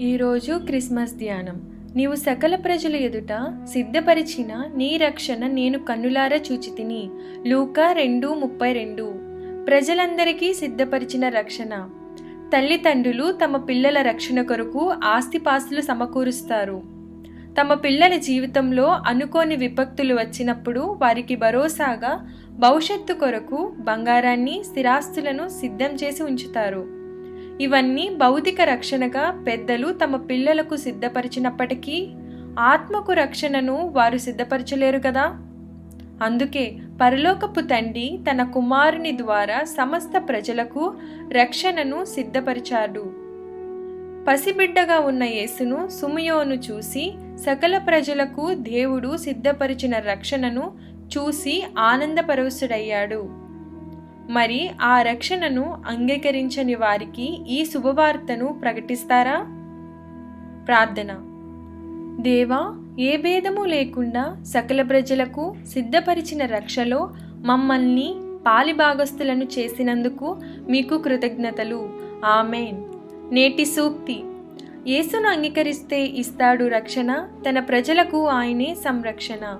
ఈరోజు క్రిస్మస్ ధ్యానం. నీవు సకల ప్రజల ఎదుట సిద్ధపరిచిన నీ రక్షణ నేను కన్నులారా చూచితిని. లూకా రెండు ముప్పై రెండు. ప్రజలందరికీ సిద్ధపరిచిన రక్షణ. తల్లిదండ్రులు తమ పిల్లల రక్షణ కొరకు ఆస్తిపాస్తులు సమకూరుస్తారు. తమ పిల్లల జీవితంలో అనుకోని విపక్తులు వచ్చినప్పుడు వారికి భరోసాగా భవిష్యత్తు కొరకు బంగారాన్ని స్థిరాస్తులను సిద్ధం చేసి ఉంచుతారు. ఇవన్నీ భౌతిక రక్షణగా పెద్దలు తమ పిల్లలకు సిద్ధపరిచినప్పటికీ ఆత్మకు రక్షణను వారు సిద్ధపరచలేరు కదా? అందుకే పరలోకపు తండ్రి తన కుమారుని ద్వారా సమస్త ప్రజలకు రక్షణను సిద్ధపరిచాడు. పసిబిడ్డగా ఉన్న యేసును సుమయోను చూసి సకల ప్రజలకు దేవుడు సిద్ధపరిచిన రక్షణను చూసి ఆనందపరవశుడయ్యాడు మరి ఆ రక్షణను అంగీకరించని వారికి ఈ శుభవార్తను ప్రకటిస్తారా? ప్రార్థన. దేవా ఏ భేదము లేకుండా సకల ప్రజలకు సిద్ధపరిచిన రక్షలో మమ్మల్ని పాలిభాగస్తులను చేసినందుకు మీకు కృతజ్ఞతలు. ఆమెన్. నేటి సూక్తి. యేసును అంగీకరిస్తే ఇస్తాడు రక్షణ తన ప్రజలకు ఆయనే సంరక్షణ.